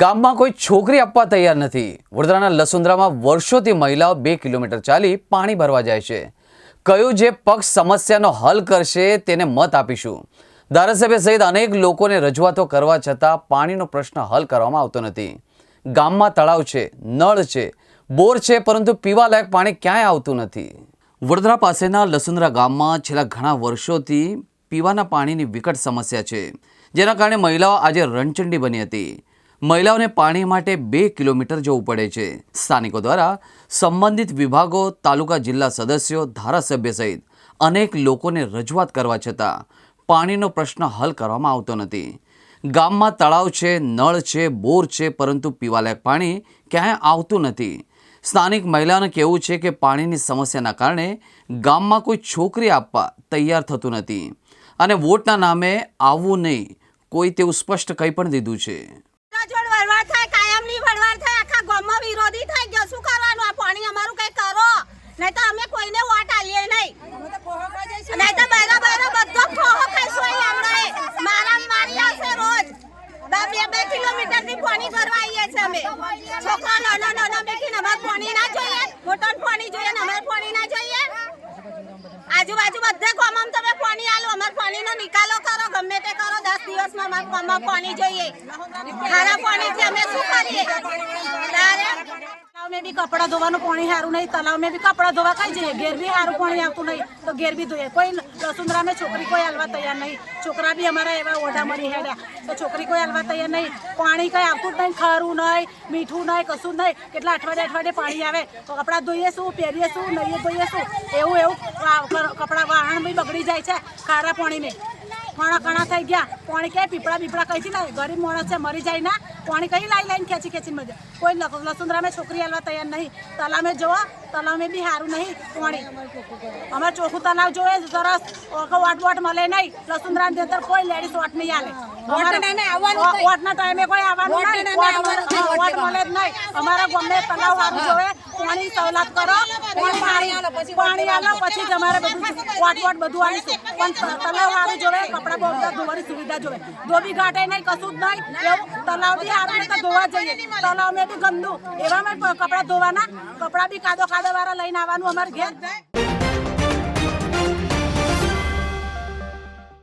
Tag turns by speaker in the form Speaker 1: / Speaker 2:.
Speaker 1: ગામમાં કોઈ છોકરી આપવા તૈયાર નથી. વડોદરાના લસુંદરામાં વર્ષોથી મહિલાઓ બે કિલોમીટર ચાલી પાણી ભરવા જાય છે. કયું જે પક્ષ સમસ્યાનો હલ કરશે તેને મત આપીશું. ધારાસભ્ય સહિત અનેક લોકોને રજૂઆતો કરવા છતાં પાણીનો પ્રશ્ન હલ કરવામાં આવતો નથી. ગામમાં તળાવ છે, નળ છે, બોર છે, પરંતુ પીવાલાયક પાણી ક્યાંય આવતું નથી. વડોદરા પાસેના લસુંદરા ગામમાં છેલ્લા ઘણા વર્ષોથી પીવાના પાણીની વિકટ સમસ્યા છે. જેના કારણે મહિલાઓ આજે રણચંડી બની હતી. મહિલાઓને પાણી માટે બે કિલોમીટર જવું પડે છે. સ્થાનિકો દ્વારા સંબંધિત વિભાગો, તાલુકા જિલ્લા સદસ્યો, ધારાસભ્ય સહિત અનેક લોકોને રજૂઆત કરવા છતાં પાણીનો પ્રશ્ન હલ કરવામાં આવતો નથી. ગામમાં તળાવ છે, નળ છે, બોર છે, પરંતુ પીવાલાયક પાણી ક્યાંય આવતું નથી. સ્થાનિક મહિલાઓને કહેવું છે કે પાણીની સમસ્યાના કારણે ગામમાં કોઈ છોકરી આપવા તૈયાર થતું નથી. અને વોટના નામે આવવું નહીં, કોઈ તેવું સ્પષ્ટ કંઈ પણ દીધું છે
Speaker 2: જોડ વરવાડ થાય કાયમની વરવાડ થાય આખા ગામમાં વિરોધી થઈ ગયો શું કરવાનું આ પાણી અમારું કઈ કરો નહીં તો અમે કોઈને વોટ આલીએ નહીં. નહીં તો બૈરા બૈરા બધો ખોહો ખાઈશું અહીં હમણાં મારા મારી આવશે રોજ. બે બે કિલોમીટરથી પાણી ભરવા આવીએ છે અમે. છોકરા નાના નાનો બેઠીને અમારે પાણી ના જોઈએ. મોટો પાણી જોઈએ ને અમારે પાણી ના જોઈએ. આજુબાજુ બધે ગામમાં તમે પાણી આલો અમાર પાણીનો નિકાલો કરો ગમે તે કરો દસ દિવસમાં અમાર ગામમાં પાણી જોઈએ. ખારા પાણીથી અમે શું કરીએ? તારે?
Speaker 3: તલાવ મેં બી કપડાં ધોવાનું પાણી સારું નહીં તલાવ મેં બી કપડાં ધોવા કઈ જઈએ ઘેર બી સારું પાણી આવતું નહીં, તો ઘેર બી ધોઈએ. કોઈ મેં છોકરી કોઈ હાલવા તૈયાર નહીં. છોકરા બી અમારા એવા ઓઢા મરી હેડ્યા. તો છોકરી કોઈ હાલવા તૈયાર નહીં. પાણી કંઈ આવતું જ નહીં, ખારું નહીં, મીઠું નહીં, કશું જ નહીં. કેટલા અઠવાડિયે અઠવાડિયે પાણી આવે. તો કપડાં ધોઈએ શું, પહેરીએ શું નહીં ધોઈએ શું? એવું એવું. કપડાં વાહણ બી બગડી જાય છે ખારા પાણીને ઘણા ઘણા થઈ ગયા. પાણી ક્યાંય પીપળા બીપળા કઈથી લાવે ગરીબ માણસ છે, મરી જાય ના. પાણી કઈ લાઈ લાઈને ખેંચી ખેંચીને મજા કોઈ લસુંદરામે છોકરી હાલવા તૈયાર નહીં. તલામે જોવો તલામે બી સારું નહીં પાણી. અમારે ચોખ્ખું તલાવ જોવે સરસ વાટ વાટ મળે નહીં. લસુંદરા ની અંદર કોઈ લેડીસ વાટ નહીં હાલે. ટાઈમે કોઈ આવવાનું નહીં. વોટ અમારે- વોટ મળે જ નહીં. અમારા ગામને તલાવ વાળું જોવે પાણી સવલાત કરો. પાણી પાણી પછી તમારે બધું વાટ વોટ બધું આવીશું પણ તલાવ વાળું જોવે કપડા બહુ બધા ધોવાની સુવિધા જોવે. ધોબી ઘાટે નહીં, કશું જ નહીં. એવું તલાવ બી આપણે તો ધોવા જઈએ. તલાવ મેં બી ગંદુ. એવામાં કપડાં ધોવાના. કપડા બી કાદો કાદો વાળા લઈને આવવાનું અમારે ઘેર.